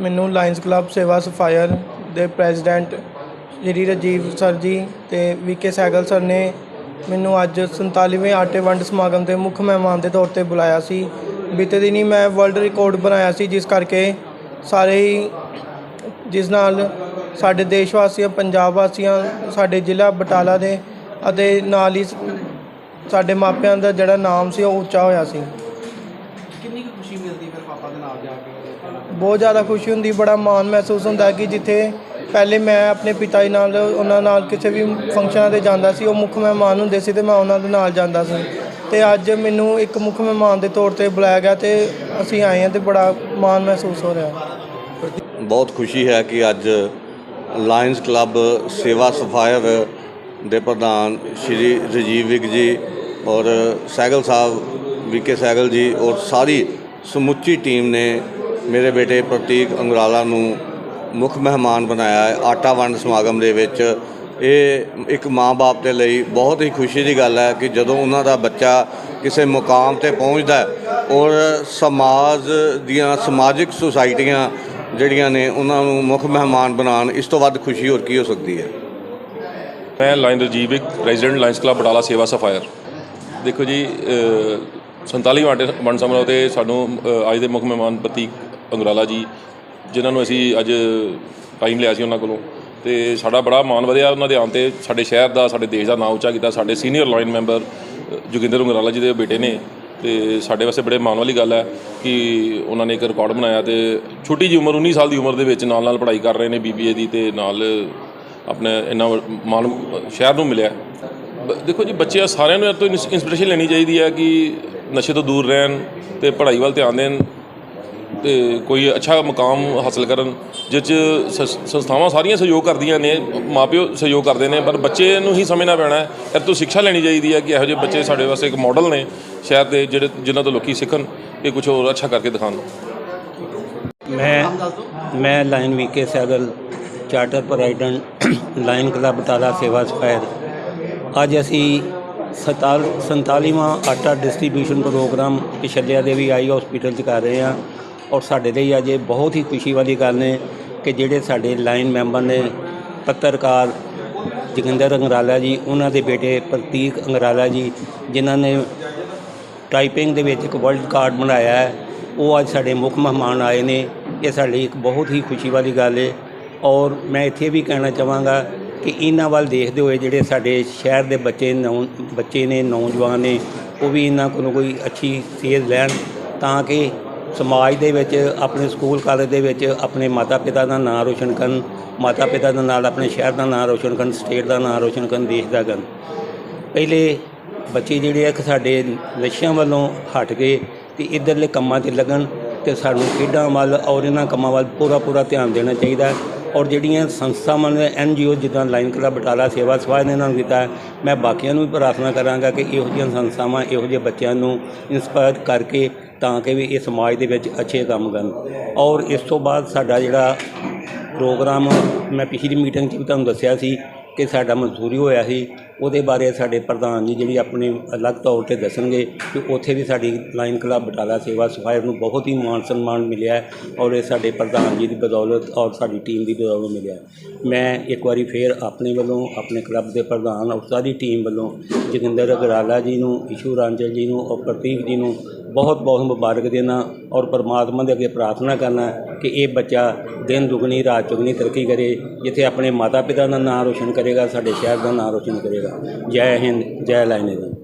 ਮੈਨੂੰ Lions club ਸੇਵਾ sapphire ਦੇ ਪ੍ਰੈਜ਼ੀਡੈਂਟ ਸ਼੍ਰੀ ਰਾਜੀਵ ਸਰ ਜੀ ਅਤੇ ਵੀ ਕੇ ਸਹਿਗਲ ਸਰ ਨੇ ਮੈਨੂੰ ਅੱਜ 47ਵੇਂ ਆਟੇ ਵੰਡ ਸਮਾਗਮ ਦੇ ਮੁੱਖ ਮਹਿਮਾਨ ਦੇ ਤੌਰ ਤੇ ਬੁਲਾਇਆ ਸੀ। ਬੀਤੇ ਦਿਨੀ ਮੈਂ ਵਰਲਡ ਰਿਕਾਰਡ ਬਣਾਇਆ ਸੀ, ਜਿਸ ਕਰਕੇ ਸਾਰੇ ਹੀ ਜਿਸ ਨਾਲ ਸਾਡੇ ਦੇਸ਼ ਵਾਸੀਆਂ ਪੰਜਾਬ ਵਾਸੀਆਂ ਸਾਡੇ ਜ਼ਿਲ੍ਹਾ ਬਟਾਲਾ ਦੇ ਅਤੇ ਨਾਲ ਹੀ ਸਾਡੇ ਮਾਪਿਆਂ ਦਾ ਜਿਹੜਾ ਨਾਮ ਸੀ ਉਹ ਉੱਚਾ ਹੋਇਆ ਸੀ। ਕਿੰਨੀ ਕੁ ਖੁਸ਼ੀ ਮਿਲਦੀ ਫਿਰ ਪਾਪਾ ਦੇ ਨਾਲ ਜਾ ਕੇ? ਬਹੁਤ ਜ਼ਿਆਦਾ ਖੁਸ਼ੀ ਹੁੰਦੀ ਬੜਾ ਮਾਣ ਮਹਿਸੂਸ ਹੁੰਦਾ ਕਿ ਜਿੱਥੇ ਪਹਿਲੇ ਮੈਂ ਆਪਣੇ ਪਿਤਾ ਜੀ ਨਾਲ ਉਹਨਾਂ ਨਾਲ ਕਿਸੇ ਵੀ ਫੰਕਸ਼ਨਾਂ ਤੇ ਜਾਂਦਾ ਸੀ ਉਹ ਮੁੱਖ ਮਹਿਮਾਨ ਹੁੰਦੇ ਸੀ ਤੇ ਮੈਂ ਉਹਨਾਂ ਦੇ ਨਾਲ ਜਾਂਦਾ ਸੀ। ਤੇ ਅੱਜ ਮੈਨੂੰ ਇੱਕ ਮੁੱਖ ਮਹਿਮਾਨ ਦੇ ਤੌਰ ਤੇ ਬੁਲਾਇਆ ਗਿਆ ਤੇ ਅਸੀਂ ਆਏ ਹਾਂ ਤੇ ਬੜਾ ਮਾਣ ਮਹਿਸੂਸ ਹੋ ਰਿਹਾ ਬਹੁਤ ਖੁਸ਼ੀ ਹੈ ਕਿ ਅੱਜ ਲਾਇਨਸ ਕਲੱਬ ਸੇਵਾ ਸਫਾਇਰ ਦੇ ਪ੍ਰਧਾਨ ਸ਼੍ਰੀ ਰਜੀਵ ਵਿਗ ਜੀ ਔਰ ਸਹਿਗਲ ਸਾਹਿਬ ਵੀਕੇ ਸਹਿਗਲ ਜੀ ਔਰ ਸਾਰੀ ਸਮੁੱਚੀ ਟੀਮ ਨੇ ਮੇਰੇ ਬੇਟੇ ਪ੍ਰਤੀਕ ਅੰਗਰਾਲਾ ਨੂੰ ਮੁੱਖ ਮਹਿਮਾਨ ਬਣਾਇਆ ਹੈ, ਆਟਾ ਵੰਡ ਸਮਾਗਮ ਦੇ ਵਿੱਚ। ਇਹ ਇੱਕ ਮਾਂ-ਬਾਪ ਦੇ ਲਈ ਬਹੁਤ ਹੀ ਖੁਸ਼ੀ ਦੀ ਗੱਲ ਹੈ ਕਿ ਜਦੋਂ ਉਹਨਾਂ ਦਾ ਬੱਚਾ ਕਿਸੇ ਮੁਕਾਮ ਤੇ ਪਹੁੰਚਦਾ ਔਰ ਸਮਾਜ ਦੀਆਂ ਸਮਾਜਿਕ ਸੁਸਾਇਟੀਆਂ ਜਿਹੜੀਆਂ ਨੇ ਉਹਨਾਂ ਨੂੰ ਮੁੱਖ ਮਹਿਮਾਨ ਬਣਾਉਣ, ਇਸ ਤੋਂ ਵੱਧ ਖੁਸ਼ੀ ਹੋਰ ਕੀ ਹੋ ਸਕਦੀ ਹੈ? ਮੈਂ ਲਾਇਨ ਰਜੀਵ ਇੱਕ ਪ੍ਰੈਜ਼ੀਡੈਂਟ ਲਾਇਨਸ ਕਲੱਬ ਬਟਾਲਾ ਸੇਵਾ ਸਫਾਇਰ। ਦੇਖੋ ਜੀ 47 ਵਾਂਡੇ ਵੰਡ ਸਮਾਰੋਹ ਤੇ ਸਾਨੂੰ ਅ, ਅੱਜ ਦੇ ਮੁੱਖ ਮਹਿਮਾਨ ਪ੍ਰਤੀਕ ਅੰਗਰਾਲਾ ਜੀ ਜਿਨ੍ਹਾਂ ਨੂੰ ਅਸੀਂ ਅੱਜ ਟਾਈਮ ਲਿਆ ਸੀ ਉਹਨਾਂ ਕੋਲੋਂ। ਤੇ ਸਾਡਾ ਬੜਾ ਮਾਣ ਵਧਿਆ ਉਹਨਾਂ ਦੇ ਆਉਣ ਤੇ। ਸਾਡੇ ਸ਼ਹਿਰ ਦਾ ਸਾਡੇ ਦੇਸ਼ ਦਾ ਨਾਮ ਉੱਚਾ ਕੀਤਾ। ਸਾਡੇ senior lion member Joginder Angrala ji ਦੇ ਬੇਟੇ ਨੇ। ਤੇ ਸਾਡੇ ਵਾਸਤੇ ਬੜੇ ਮਾਣ ਵਾਲੀ ਗੱਲ ਹੈ ਕਿ ਉਹਨਾਂ ਨੇ ਇੱਕ ਰਿਕਾਰਡ ਬਣਾਇਆ ਤੇ ਛੋਟੀ ਜਿਹੀ ਉਮਰ 19 ਸਾਲ ਦੀ ਉਮਰ ਦੇ ਵਿੱਚ ਨਾਲ ਨਾਲ ਪੜ੍ਹਾਈ ਕਰ ਰਹੇ ਨੇ ਬੀਬੀਏ ਦੀ ਤੇ ਨਾਲ ਆਪਣੇ ਇੰਨਾ ਵ ਮਾਣ ਸ਼ਹਿਰ ਨੂੰ ਮਿਲਿਆ। ਬ- ਦੇਖੋ ਜੀ ਬੱਚਿਆਂ ਸਾਰਿਆਂ ਨੂੰ ਇਹ ਤੋਂ ਇਨਸਪੀਰੇਸ਼ਨ ਲੈਣੀ ਚਾਹੀਦੀ ਹੈ ਕਿ ਨਸ਼ੇ ਤੋਂ ਦੂਰ ਰਹਿਣ ਤੇ ਪੜ੍ਹਾਈ ਵੱਲ ਧਿਆਨ ਦੇਣ ਤੇ ਕੋਈ ਅੱਛਾ ਮੁਕਾਮ ਹਾਸਲ ਕਰਨ ਜਿਸ 'ਚ ਸ ਸੰਸਥਾਵਾਂ ਸਾਰੀਆਂ ਸਹਿਯੋਗ ਕਰਦੀਆਂ ਨੇ, ਮਾਪਿਓ ਸਹਿਯੋਗ ਕਰਦੇ ਨੇ, ਪਰ ਬੱਚੇ ਨੂੰ ਹੀ ਸਮਝਣਾ ਪੈਣਾ ਹੈ, ਇਹ ਤੋਂ ਸਿੱਖਿਆ ਲੈਣੀ ਚਾਹੀਦੀ ਹੈ ਕਿ ਇਹੋ ਜਿਹੇ ਬੱਚੇ ਸਾਡੇ ਵਾਸਤੇ ਇੱਕ ਮਾਡਲ ਨੇ ਸ਼ਹਿਰ ਦੇ ਜਿਹੜੇ, ਜਿਨ੍ਹਾਂ ਤੋਂ ਲੋਕੀ ਸਿੱਖਣ ਕਿ ਕੁਝ ਹੋਰ ਅੱਛਾ ਕਰਕੇ ਦਿਖਾਣ ਮੈਂ ਮੈਂ lion VK Sehgal charter president lion club Batala Seva ਸਫੈਦ। ਅੱਜ ਅਸੀਂ 47ਵਾਂ ਆਟਾ ਡਿਸਟ੍ਰੀਬਿਊਸ਼ਨ ਪ੍ਰੋਗਰਾਮ ਪਿਛਲਿਆ ਦੇਵੀ ਆਈ ਹਸਪੀਟਲ 'ਚ ਕਰ ਰਹੇ ਹਾਂ ਔਰ ਸਾਡੇ ਲਈ ਅੱਜ ਇਹ ਬਹੁਤ ਹੀ ਖੁਸ਼ੀ ਵਾਲੀ ਗੱਲ ਨੇ ਕਿ ਜਿਹੜੇ ਸਾਡੇ ਲਾਈਨ ਮੈਂਬਰ ਨੇ ਪੱਤਰਕਾਰ ਜੋਗਿੰਦਰ ਅੰਗਰਾਲਾ ਜੀ, ਉਹਨਾਂ ਦੇ ਬੇਟੇ ਪ੍ਰਤੀਕ ਅੰਗਰਾਲਾ ਜੀ, ਜਿਨ੍ਹਾਂ ਨੇ ਟਾਈਪਿੰਗ ਦੇ ਵਿੱਚ ਇੱਕ ਵਰਲਡ ਕਾਰਡ ਬਣਾਇਆ ਹੈ, ਉਹ ਅੱਜ ਸਾਡੇ ਮੁੱਖ ਮਹਿਮਾਨ ਆਏ ਨੇ। ਇਹ ਸਾਡੇ ਲਈ ਇੱਕ ਬਹੁਤ ਹੀ ਖੁਸ਼ੀ ਵਾਲੀ ਗੱਲ ਹੈ ਔਰ ਮੈਂ ਇੱਥੇ ਵੀ ਕਹਿਣਾ ਚਾਹਾਂਗਾ ਕਿ ਇਹਨਾਂ ਵੱਲ ਦੇਖਦੇ ਹੋਏ ਜਿਹੜੇ ਸਾਡੇ ਸ਼ਹਿਰ ਦੇ ਬੱਚੇ ਨੌ, ਬੱਚੇ ਨੇ, ਨੌਜਵਾਨ ਨੇ, ਉਹ ਵੀ ਇਹਨਾਂ ਕੋਲੋਂ ਕੋਈ ਅੱਛੀ ਸੇਧ ਲੈਣ ਤਾਂ ਕਿ ਸਮਾਜ ਦੇ ਵਿੱਚ, ਆਪਣੇ ਸਕੂਲ ਕਾਲਜ ਦੇ ਵਿੱਚ ਆਪਣੇ ਮਾਤਾ ਪਿਤਾ ਦਾ ਨਾਮ ਰੋਸ਼ਨ ਕਰਨ ਮਾਤਾ ਪਿਤਾ ਦੇ ਨਾਲ ਆਪਣੇ ਸ਼ਹਿਰ ਦਾ ਨਾਮ ਰੋਸ਼ਨ ਕਰਨ, ਸਟੇਟ ਦਾ ਨਾਮ ਰੋਸ਼ਨ ਕਰਨ, ਦੇਸ਼ ਦਾ ਕਰਨ। ਪਹਿਲੇ ਬੱਚੇ ਜਿਹੜੇ ਆ ਕਿ ਸਾਡੇ ਨਸ਼ਿਆਂ ਵੱਲੋਂ ਹਟ ਕੇ ਤੇ ਇਧਰਲੇ ਕੰਮਾਂ 'ਤੇ ਲੱਗਣ ਤੇ ਸਾਨੂੰ ਖੇਡਾਂ ਵੱਲ ਔਰ ਇਹਨਾਂ ਕੰਮਾਂ ਵੱਲ ਪੂਰਾ ਪੂਰਾ ਧਿਆਨ ਦੇਣਾ ਚਾਹੀਦਾ। ਔਰ ਜਿਹੜੀਆਂ ਸੰਸਥਾਵਾਂ ਨੇ ਐਨ ਜੀ ਓ ਜਿੱਦਾਂ ਲਾਈਨ ਕਲੱਬ ਬਟਾਲਾ ਸੇਵਾ ਸਭਾ ਨੇ ਇਹਨਾਂ ਨੂੰ ਕੀਤਾ ਮੈਂ ਬਾਕੀਆਂ ਨੂੰ ਵੀ ਪ੍ਰਾਰਥਨਾ ਕਰਾਂਗਾ ਕਿ ਇਹੋ ਜਿਹੀਆਂ ਸੰਸਥਾਵਾਂ, ਇਹੋ ਜਿਹੇ ਬੱਚਿਆਂ ਨੂੰ ਇਨਸਪਾਇਰ ਕਰਕੇ ਤਾਂ ਕਿ ਵੀ ਇਹ ਸਮਾਜ ਦੇ ਵਿੱਚ ਅੱਛੇ ਕੰਮ ਕਰਨ। ਔਰ ਇਸ ਤੋਂ ਬਾਅਦ ਸਾਡਾ ਜਿਹੜਾ ਪ੍ਰੋਗਰਾਮ ਮੈਂ ਪਿਛਲੀ ਮੀਟਿੰਗ 'ਚ ਵੀ ਤੁਹਾਨੂੰ ਦੱਸਿਆ ਸੀ ਕਿ ਸਾਡਾ ਮਨਜ਼ੂਰੀ ਹੋਇਆ ਸੀ ਉਹਦੇ ਬਾਰੇ ਸਾਡੇ ਪ੍ਰਧਾਨ ਜੀ ਜਿਹੜੀ ਆਪਣੇ ਅਲੱਗ ਤੌਰ ਤੇ ਦੱਸਣਗੇ ਕਿ ਉੱਥੇ ਵੀ ਸਾਡੀ ਲਾਈਨ ਕਲੱਬ ਬਟਾਲਾ ਸੇਵਾ ਸਫਾਇਰ ਨੂੰ ਬਹੁਤ ਹੀ ਮਾਣ ਸਨਮਾਨ ਮਿਲਿਆ ਹੈ ਔਰ ਇਹ ਸਾਡੇ ਪ੍ਰਧਾਨ ਜੀ ਦੀ ਬਦੌਲਤ ਔਰ ਸਾਡੀ ਟੀਮ ਦੀ ਬਦੌਲਤ ਮਿਲਿਆ ਮੈਂ ਇੱਕ ਵਾਰੀ ਫੇਰ ਆਪਣੇ ਵੱਲੋਂ, ਆਪਣੇ ਕਲੱਬ ਦੇ ਪ੍ਰਧਾਨ ਔਰ ਸਾਰੀ ਟੀਮ ਵੱਲੋਂ ਜੋਗਿੰਦਰ ਅਗਰਾਲਾ ਜੀ ਨੂੰ, ਇਸ਼ੂ ਰਾਂਝਲ ਜੀ ਨੂੰ ਔਰ ਪ੍ਰਤੀਕ ਜੀ ਨੂੰ ਬਹੁਤ ਬਹੁਤ ਮੁਬਾਰਕ ਦੇਣਾ ਔਰ ਪਰਮਾਤਮਾ ਦੇ ਅੱਗੇ ਪ੍ਰਾਰਥਨਾ ਕਰਨਾ ਕਿ ਇਹ ਬੱਚਾ ਦਿਨ ਦੁਗਣੀ ਰਾਤ ਚੁਗਣੀ ਤਰੱਕੀ ਕਰੇ, ਜਿੱਥੇ ਆਪਣੇ ਮਾਤਾ ਪਿਤਾ ਦਾ ਨਾਮ ਰੋਸ਼ਨ ਕਰੇਗਾ, ਸਾਡੇ ਸ਼ਹਿਰ ਦਾ ਨਾਮ ਰੋਸ਼ਨ ਕਰੇਗਾ। ਜੈ ਹਿੰਦ, ਜੈ ਲਾਇਨੇਜ਼ਮ